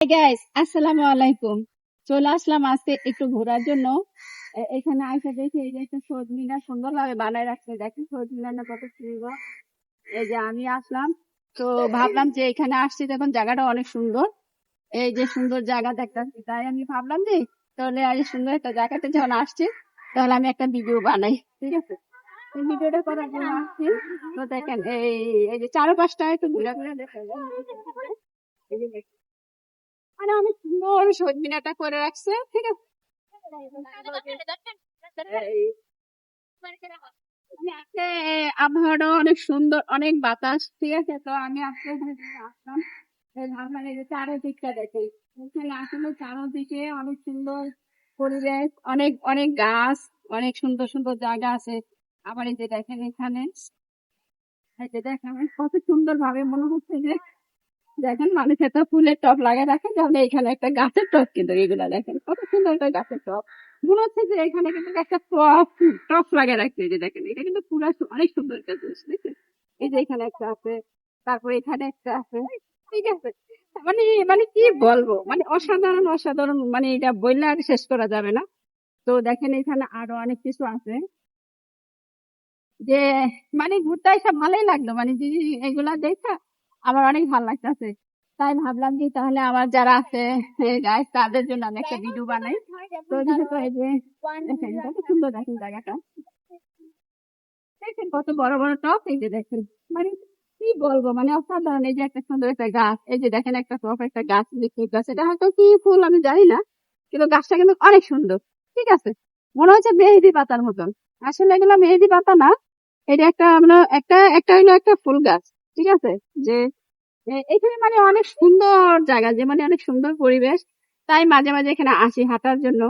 Guys আসসালামু আলাইকুম। চলে আসলাম আজকে একটু ঘোরার জন্য। এখানে আইসা দেখি এই যে একটা সবুজ মিনার সুন্দর ভাবে বানায় রাখছে। দেখেন সবুজ মিনারটা কত সুন্দর। এই যে আমি আসলাম। তো ভাবলাম যে এখানে আসছি তখন জায়গাটা অনেক সুন্দর। এই যে সুন্দর জায়গা দেখতেছি। তাই আমি ভাবলাম যে তাহলে আজ সুন্দর একটা জায়গাতে যখন আসছি, তাহলে আমি একটা ভিডিও বানাই। ঠিক আছে? এই ভিডিওটা করার জন্য তো দেখেন, এই এই যে চারপাশটা একটু ঘুরে ঘুরে দেখা যায় এই অনেক সুন্দর করে রাখছে, ঠিক আছে? আবহাওয়াটা অনেক সুন্দর, অনেক বাতাস, ঠিক আছে? তো আমি আজকে আসলাম। ভাবলাম এই যে চারোদিকটা দেখে আসলে অনেক সুন্দর পরিবেশ, অনেক অনেক গাছ, অনেক সুন্দর সুন্দর জায়গা আছে। আবার এই যে দেখেন এখানে দেখেন, কত সুন্দর ভাবে মনে হচ্ছে যে দেখেন মানুষ এত ফুলের টব লাগিয়ে রাখে তাহলে এখানে একটা গাছের টব কিন্তু এগুলা দেখেন, কত সুন্দর একটা গাছের টব। মনে হচ্ছে যে এখানে কিন্তু একটা টপ টপ লাগিয়ে রাখছে যে দেখেন, এটা কিন্তু পুরো অনেক সুন্দর একটা জিনিস, দেখেন। এই যে এখানে একটা আছে, তারপরে এখানে একটা আছে, ঠিক আছে। মানে মানে কি বলব? মানে অসাধারণ অসাধারণ মানে এটা বললে আর শেষ করা যাবে না। তো দেখেন এখানে আরও অনেক কিছু আছে। যে মানে ঘুরতে এসে ভালোই লাগল মানে এগুলা দেখা আমার অনেক ভালো লাগতেছে। তাই ভাবলাম যে তাহলে আমার যারা আছে গাইস তাদের জন্য আমি একটা ভিডিও বানাই। তো যে দেখেন কত সুন্দর দেখেন জায়গাটা। দেখেন কত বড় বড় টপ এই যে দেখেন। মানে কি বলব মানে অসাধারণ এই যে একটা সুন্দর একটা গাছ। এই যে দেখেন একটা টপ একটা গাছ গাছ। এটা হয়তো কি ফুল আমি জানি না কিন্তু গাছটা কিন্তু অনেক সুন্দর। ঠিক আছে? মনে হচ্ছে মেহেদি পাতার মতন। আসলে এগুলো মেহেদি পাতা না এটা একটা আমরা একটা একটা হলো একটা ফুল গাছ। ঠিক আছে? যে এখানে মানে অনেক সুন্দর জায়গা, যে মানে অনেক সুন্দর পরিবেশ। তাই মাঝে মাঝে এখানে আসি হাঁটার জন্য।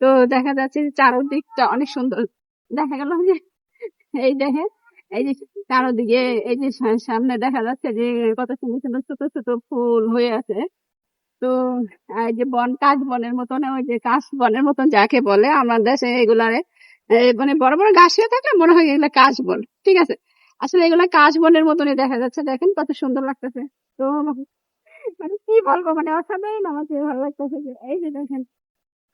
তো দেখা যাচ্ছে যে চারদিকটা অনেক সুন্দর। দেখা গেল যে, এই দেখে এই যে চারদিকে, এই যে সামনে দেখা যাচ্ছে যে কত সুন্দর সুন্দর ছোট ছোট ফুল হয়ে আছে। তো, এই যে বন কাশ বনের মতন, ওই যে কাশ বনের মতন যাকে বলে, আমার দেশে এগুলারে মানে বড় বড় গাছ হয়ে থাকলে মনে হয় এগুলা কাশ বন। ঠিক আছে? আসলে এগুলা কাশ বনের মতনই দেখা যাচ্ছে, দেখেন কত সুন্দর লাগতেছে। তো মানে কি বলব মানে অসাধারণ আমার যে ভালো লাগতেছে এই যে দেখেন,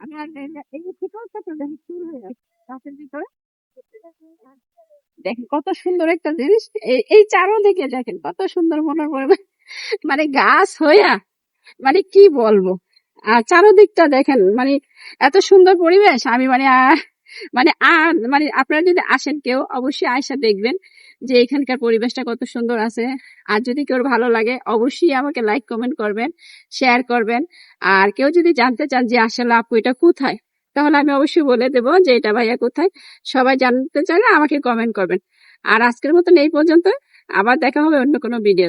আমি আর এই যে- ছোট ছোট দেখেন শুরু হয়ে গাছের ভিতরে। দেখেন কত সুন্দর একটা জিনিস, এই চারোদিকে দেখেন কত সুন্দর মনে পড়বে। মানে গাছ হইয়া মানে কি বলব, আর চারোদিকটা দেখেন মানে এত সুন্দর পরিবেশ, আমি মানে মানে মানে আপনারা যদি আসেন কেউ, অবশ্যই আয়সা দেখবেন যে এখানকার পরিবেশটা কত সুন্দর আছে। আর যদি কেউ ভালো লাগে, অবশ্যই আমাকে লাইক কমেন্ট করবেন শেয়ার করবেন। আর কেউ যদি জানতে চান যে আসলে আপু এটা কোথায়, তাহলে আমি অবশ্যই বলে দেবো যে এটা ভাইয়া কোথায়। সবাই জানতে চাইলে আমাকে কমেন্ট করবেন। আর আজকের মতন এই পর্যন্ত, আবার দেখা হবে অন্য কোনো ভিডিও